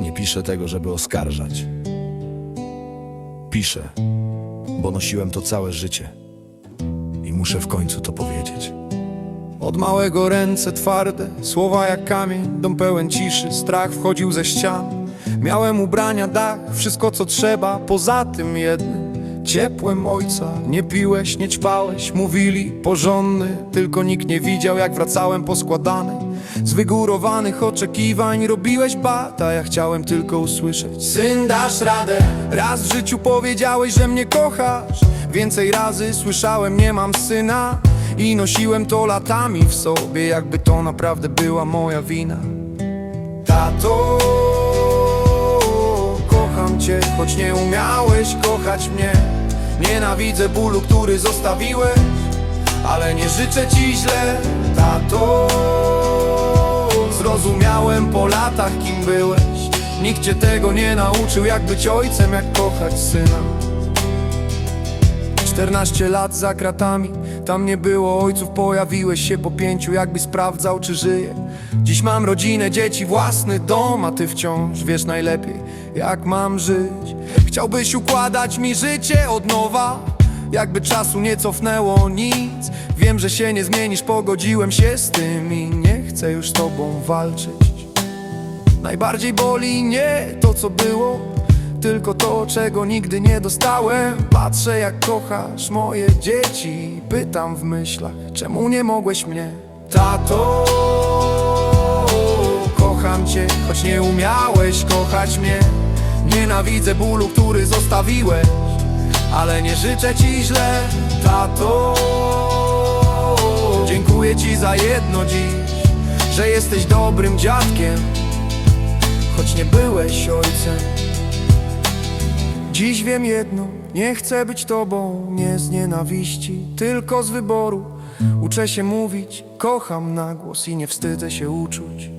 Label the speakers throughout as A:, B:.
A: Nie piszę tego, żeby oskarżać. Piszę, bo nosiłem to całe życie. I muszę w końcu to powiedzieć.
B: Od małego ręce twarde, słowa jak kamień, dom pełen ciszy, strach wchodził ze ścian. Miałem ubrania, dach, wszystko co trzeba, poza tym jednym ciepłem ojca. Nie piłeś, nie ćpałeś, mówili porządny, tylko nikt nie widział jak wracałem poskładany. Z wygórowanych oczekiwań robiłeś bata, ja chciałem tylko usłyszeć. Syn, dasz radę? Raz w życiu powiedziałeś, że mnie kochasz. Więcej razy słyszałem, nie mam syna. I nosiłem to latami w sobie, jakby to naprawdę była moja wina. Tato, kocham cię, choć nie umiałeś kochać mnie. Nienawidzę bólu, który zostawiłeś ale nie życzę ci źle, tato Zrozumiałem po latach, kim byłeś. Nikt cię tego nie nauczył, jak być ojcem, jak kochać syna. 14 lat za kratami, tam nie było ojców Pojawiłeś się po pięciu, jakby sprawdzał, czy żyję Dziś mam rodzinę, dzieci, własny dom A ty wciąż wiesz najlepiej, jak mam żyć. Chciałbyś układać mi życie od nowa Jakby czasu nie cofnęło nic. Wiem, że się nie zmienisz, pogodziłem się z tym I nie chcę już z tobą walczyć. Najbardziej boli nie to, co było Tylko to, czego nigdy nie dostałem. Patrzę, jak kochasz moje dzieci Pytam w myślach, czemu nie mogłeś mnie? Tato, kocham cię Choć nie umiałeś kochać mnie. Nienawidzę bólu, który zostawiłeś Ale nie życzę ci źle, tato Dziękuję ci za jedno dziś Że jesteś dobrym dziadkiem choć nie byłeś ojcem. Dziś wiem jedno, nie chcę być tobą, nie z nienawiści, tylko z wyboru. Uczę się mówić, kocham na głos i nie wstydzę się uczuć.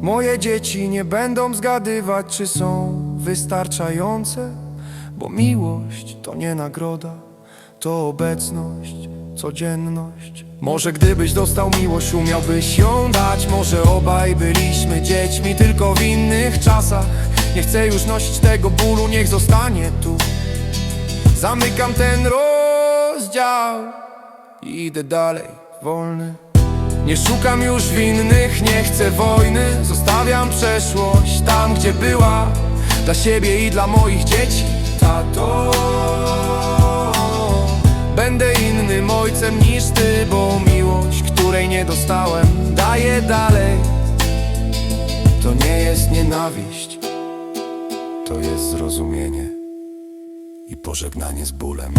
B: Moje dzieci nie będą zgadywać, czy są wystarczające, bo miłość to nie nagroda, to obecność, codzienność. Może gdybyś dostał miłość, umiałbyś ją dać, może obaj byliśmy dziećmi, tylko w innych czasach. Nie chcę już nosić tego bólu, niech zostanie tu. Zamykam ten rozdział i idę dalej, wolny. Nie szukam już winnych, nie chcę wojny Zostawiam przeszłość tam, gdzie była Dla siebie i dla moich dzieci Tato ojcem niż ty Bo miłość, której nie dostałem Daję dalej. To nie jest nienawiść To jest zrozumienie I pożegnanie z bólem